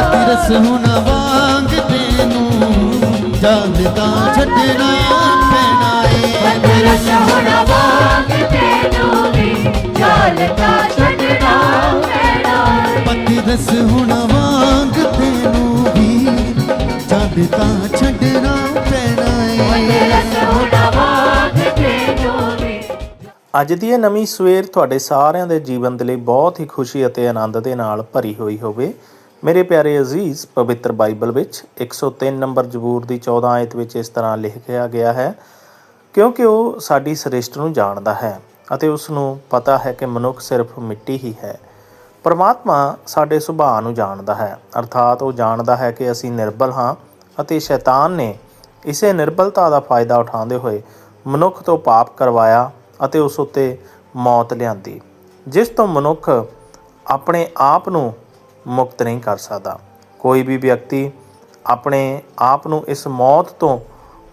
ਰਸ ਹੁਣ ਵਾਂਗ ਤੈਨੂੰ ਜਾਣਦਾ ਛੱਡਣਾ ਪੈਣਾ ਏ। ਰਸ ਹੁਣ ਵਾਂਗ ਤੈਨੂੰ ਵੀ ਚੱਲਦਾ ਛੱਡਣਾ ਪੈਣਾ ਏ। ਪਤੀ ਰਸ ਹੁਣ ਵਾਂਗ ਤੈਨੂੰ ਵੀ ਜਾਣਦਾ ਛੱਡਣਾ ਪੈਣਾ ਏ। ਰਸ ਹੁਣ ਵਾਂਗ ਤੈਨੂੰ ਵੀ ਅੱਜ ਦੀ ਇਹ ਨਵੀਂ ਸਵੇਰ ਤੁਹਾਡੇ ਸਾਰਿਆਂ ਦੇ ਜੀਵਨ ਦੇ ਲਈ ਬਹੁਤ ਹੀ ਖੁਸ਼ੀ ਅਤੇ ਆਨੰਦ ਦੇ ਨਾਲ ਭਰੀ ਹੋਈ ਹੋਵੇ। ਮੇਰੇ ਪਿਆਰੇ ਅਜ਼ੀਜ਼, ਪਵਿੱਤਰ ਬਾਈਬਲ ਵਿੱਚ 103 ਨੰਬਰ ਜ਼ਬੂਰ ਦੀ 14 ਆਇਤ ਵਿੱਚ ਇਸ ਤਰ੍ਹਾਂ ਲਿਖਿਆ ਗਿਆ ਹੈ, ਕਿਉਂਕਿ ਉਹ ਸਾਡੀ ਸ੍ਰਿਸ਼ਟ ਨੂੰ ਜਾਣਦਾ ਹੈ ਅਤੇ ਉਸ ਨੂੰ ਪਤਾ ਹੈ ਕਿ ਮਨੁੱਖ ਸਿਰਫ ਮਿੱਟੀ ਹੀ ਹੈ। ਪਰਮਾਤਮਾ ਸਾਡੇ ਸੁਭਾਅ ਨੂੰ ਜਾਣਦਾ ਹੈ, ਅਰਥਾਤ ਉਹ ਜਾਣਦਾ ਹੈ ਕਿ ਅਸੀਂ ਨਿਰਬਲ ਹਾਂ ਅਤੇ ਸ਼ੈਤਾਨ ਨੇ ਇਸੇ ਨਿਰਬਲਤਾ ਦਾ ਫਾਇਦਾ ਉਠਾਉਂਦੇ ਹੋਏ ਮਨੁੱਖ ਤੋਂ ਪਾਪ ਕਰਵਾਇਆ ਅਤੇ ਉਸ ਉੱਤੇ ਮੌਤ ਲਿਆਂਦੀ। ਜਿਸ ਤੋਂ ਮਨੁੱਖ ਆਪਣੇ ਆਪ ਨੂੰ ਮੁਕਤ ਨਹੀਂ ਕਰ ਸਕਦਾ। ਕੋਈ ਵੀ ਵਿਅਕਤੀ ਆਪਣੇ ਆਪ ਨੂੰ ਇਸ ਮੌਤ ਤੋਂ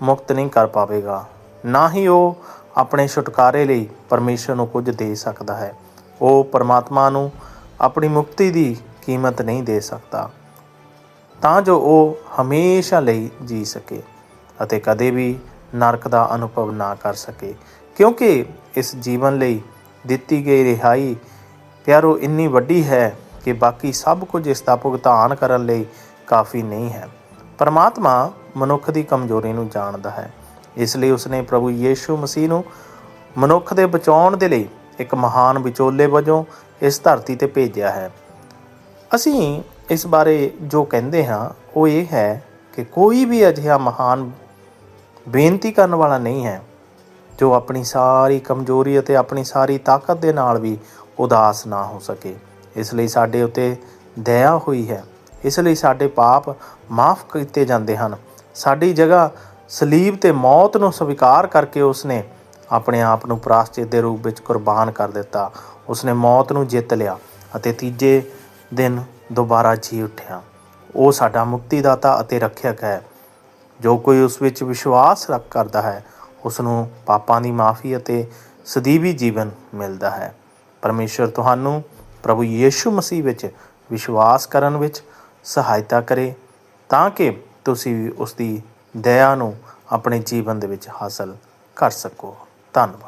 ਮੁਕਤ ਨਹੀਂ ਕਰ ਪਾਵੇਗਾ। ਨਾ ਹੀ ਉਹ ਆਪਣੇ ਛੁਟਕਾਰੇ ਲਈ ਪਰਮੇਸ਼ਰ ਨੂੰ ਕੁਝ ਦੇ ਸਕਦਾ ਹੈ। ਉਹ ਪਰਮਾਤਮਾ ਨੂੰ ਆਪਣੀ ਮੁਕਤੀ ਦੀ ਕੀਮਤ ਨਹੀਂ ਦੇ ਸਕਦਾ। ਤਾਂ ਜੋ ਉਹ ਹਮੇਸ਼ਾ ਲਈ ਜੀ ਸਕੇ ਅਤੇ ਕਦੇ ਵੀ ਨਰਕ ਦਾ ਅਨੁਭਵ ਨਾ ਕਰ ਸਕੇ। ਕਿਉਂਕਿ ਇਸ ਜੀਵਨ ਲਈ ਦਿੱਤੀ ਗਈ ਰਿਹਾਈ ਪਿਆਰੋ ਇੰਨੀ ਵੱਡੀ ਹੈ ਕਿ ਬਾਕੀ ਸਭ ਕੁਝ ਇਸ ਦਾ ਭੁਗਤਾਨ ਕਰਨ ਲਈ ਕਾਫੀ ਨਹੀਂ ਹੈ। ਪਰਮਾਤਮਾ ਮਨੁੱਖ ਦੀ ਕਮਜ਼ੋਰੀ ਨੂੰ ਜਾਣਦਾ ਹੈ। ਇਸ ਲਈ ਉਸਨੇ ਪ੍ਰਭੂ ਯੀਸ਼ੂ ਮਸੀਹ ਨੂੰ ਮਨੁੱਖ ਦੇ ਬਚਾਉਣ ਦੇ ਲਈ ਇੱਕ ਮਹਾਨ ਵਿਚੋਲੇ ਵਜੋਂ ਇਸ ਧਰਤੀ ਤੇ ਭੇਜਿਆ ਹੈ। ਅਸੀਂ ਇਸ ਬਾਰੇ ਜੋ ਕਹਿੰਦੇ ਹਾਂ, ਉਹ ਇਹ ਹੈ ਕਿ ਕੋਈ ਵੀ ਅਜਿਹਾ ਮਹਾਨ ਬੇਨਤੀ ਕਰਨ ਵਾਲਾ ਨਹੀਂ ਹੈ, ਜੋ ਆਪਣੀ ਸਾਰੀ ਕਮਜ਼ੋਰੀ ਅਤੇ ਆਪਣੀ ਸਾਰੀ ਤਾਕਤ ਦੇ ਨਾਲ ਵੀ ਉਦਾਸ ਨਾ ਹੋ ਸਕੇ। ਇਸ ਲਈ ਸਾਡੇ ਉੱਤੇ ਦਇਆ ਹੋਈ ਹੈ। ਇਸ ਲਈ ਸਾਡੇ ਪਾਪ ਮਾਫ ਕੀਤੇ ਜਾਂਦੇ ਹਨ। ਸਾਡੀ ਜਗ੍ਹਾ ਸਲੀਬ ਤੇ ਮੌਤ ਨੂੰ ਸਵੀਕਾਰ ਕਰਕੇ ਉਸਨੇ ਆਪਣੇ ਆਪ ਨੂੰ ਪ੍ਰਾਸ਼ਚਿਤ ਦੇ ਰੂਪ ਵਿੱਚ ਕੁਰਬਾਨ ਕਰ ਦਿੱਤਾ। ਉਸਨੇ ਮੌਤ ਨੂੰ ਜਿੱਤ ਲਿਆ ਅਤੇ ਤੀਜੇ ਦਿਨ ਦੁਬਾਰਾ ਜੀ ਉੱਠਿਆ। ਉਹ ਸਾਡਾ ਮੁਕਤੀਦਾਤਾ ਅਤੇ ਰੱਖਿਅਕ ਹੈ। ਜੋ ਕੋਈ ਉਸ ਵਿੱਚ ਵਿਸ਼ਵਾਸ ਰੱਖ ਕਰਦਾ ਹੈ ਉਸ ਨੂੰ ਪਾਪਾਂ ਦੀ ਮਾਫੀ ਅਤੇ ਸਦੀਵੀ ਜੀਵਨ ਮਿਲਦਾ ਹੈ। ਪਰਮੇਸ਼ਰ, ਤੁਹਾਨੂੰ ਪ੍ਰਭੂ ਯੀਸ਼ੂ ਮਸੀਹ ਵਿੱਚ ਵਿਸ਼ਵਾਸ ਕਰਨ ਵਿੱਚ ਸਹਾਇਤਾ ਕਰੇ ਤਾਂ ਕਿ ਤੁਸੀਂ ਵੀ ਉਸ ਦੀ ਦਇਆ ਨੂੰ ਆਪਣੇ ਜੀਵਨ ਦੇ ਵਿੱਚ ਹਾਸਲ ਕਰ ਸਕੋ। ਧੰਨਵਾਦ।